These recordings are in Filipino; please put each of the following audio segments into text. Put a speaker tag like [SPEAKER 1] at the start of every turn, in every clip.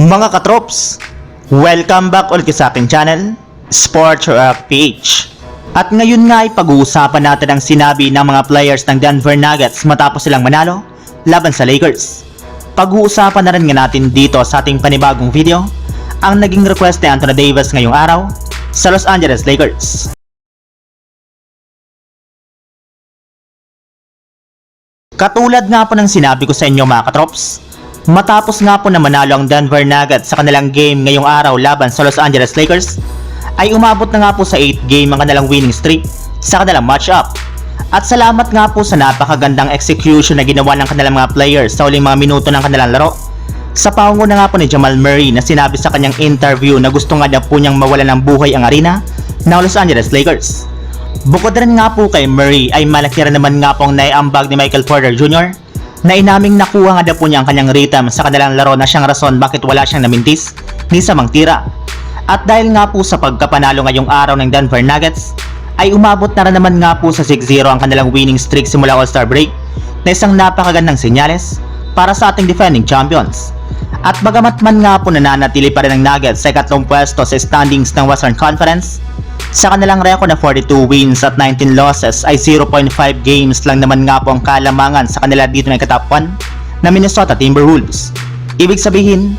[SPEAKER 1] Mga katrops, welcome back ulit sa aking channel, Sports Rock PH. At ngayon nga ay pag-uusapan natin ang sinabi ng mga players ng Denver Nuggets matapos silang manalo laban sa Lakers. Pag-uusapan na rin nga natin dito sa ating panibagong video ang naging request ni Anthony Davis ngayong araw sa Los Angeles Lakers. Katulad nga po ng sinabi ko sa inyo mga katrops, matapos nga po na manalo ang Denver Nuggets sa kanilang game ngayong araw laban sa Los Angeles Lakers, ay umabot na nga po sa 8 game ang kanilang winning streak sa kanilang matchup. At salamat nga po sa napakagandang execution na ginawa ng kanilang mga players sa uling mga minuto ng kanilang laro. Sa pangunguna nga po ni Jamal Murray na sinabi sa kanyang interview na gusto nga niya po niyang mawala ng buhay ang arena ng Los Angeles Lakers. Bukod rin nga po kay Murray ay malaki rin naman nga pong naiambag ni Michael Porter Jr. na inaming nakuha nga daw po niya ang kanyang rhythm sa kanilang laro na siyang rason bakit wala siyang namintis ni sa tira. At dahil nga po sa pagkapanalo ngayong araw ng Denver Nuggets, ay umabot na rin naman nga po sa 6-0 ang kanilang winning streak simula All-Star break na isang napakagandang senyales para sa ating defending champions. At bagamat man nga po nananatili pa rin ang Nuggets sa ikatlong pwesto sa standings ng Western Conference, sa kanilang record na 42 wins at 19 losses ay 0.5 games lang naman nga po ang kalamangan sa kanila dito ng katap 1 na Minnesota Timberwolves. Ibig sabihin,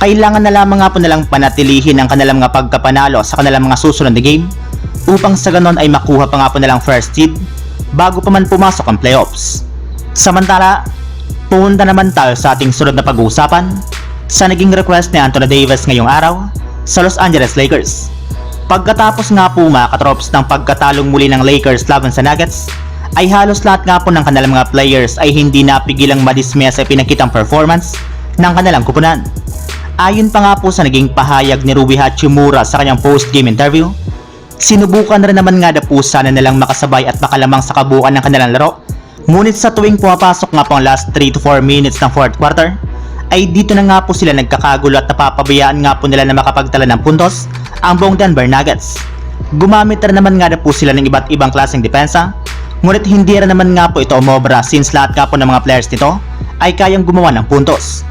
[SPEAKER 1] kailangan na lamang nga po nilang panatilihin ang kanilang mga pagkapanalo sa kanilang mga susunod na game upang sa ganon ay makuha pa nga po nilang first seed bago pa man pumasok ang playoffs. Samantala, punta naman tayo sa ating sunod na pag-uusapan sa naging request ni Anthony Davis ngayong araw sa Los Angeles Lakers. Pagkatapos nga po mga katrops ng pagkatalong muli ng Lakers laban sa Nuggets, ay halos lahat nga po ng kanilang mga players ay hindi napigilang madismaya sa pinakitang performance ng kanilang kupunan. Ayon pa nga po sa naging pahayag ni Ruby Hachimura sa kanyang post-game interview, sinubukan na rin naman nga na po sana nilang makasabay at makalamang sa kabuuan ng kanilang laro. Ngunit sa tuwing pumapasok nga po ang last 3 to 4 minutes ng fourth quarter, ay dito na nga po sila nagkakagulo at napapabayaan nga po nila na makapagtala ng puntos ang buong Denver Nuggets. Gumamit na naman nga na po sila ng iba't ibang klaseng depensa, ngunit hindi rin naman nga po ito umobra since lahat nga po ng mga players nito ay kayang gumawa ng puntos.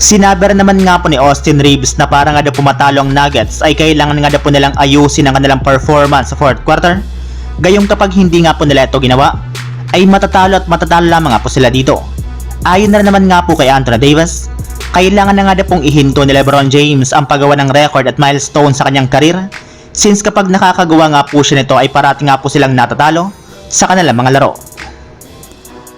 [SPEAKER 1] Sinabi rin naman nga po ni Austin Reeves na para nga daw pumatalo ang Nuggets ay kailangan nga daw po nilang ayusin ang kanilang performance sa fourth quarter. Gayong kapag hindi nga po nila ito ginawa, ay matatalo at matatalo lamang nga po sila dito. Ayon na naman nga po kay Anthony Davis, kailangan na nga daw pong ihinto ni Lebron James ang paggawa ng record at milestone sa kanyang karir since kapag nakakagawa nga po siya nito ay parati nga po silang natatalo sa kanilang mga laro.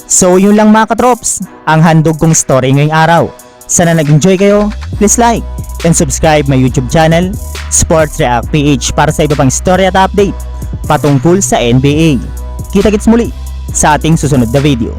[SPEAKER 2] So yun lang mga katrops, ang handog kong story ngayong araw. Sana nag-enjoy kayo, please like and subscribe my YouTube channel, Sports React PH para sa iba pang story at update patungkol sa NBA. Kita-kits muli sa ating susunod na video.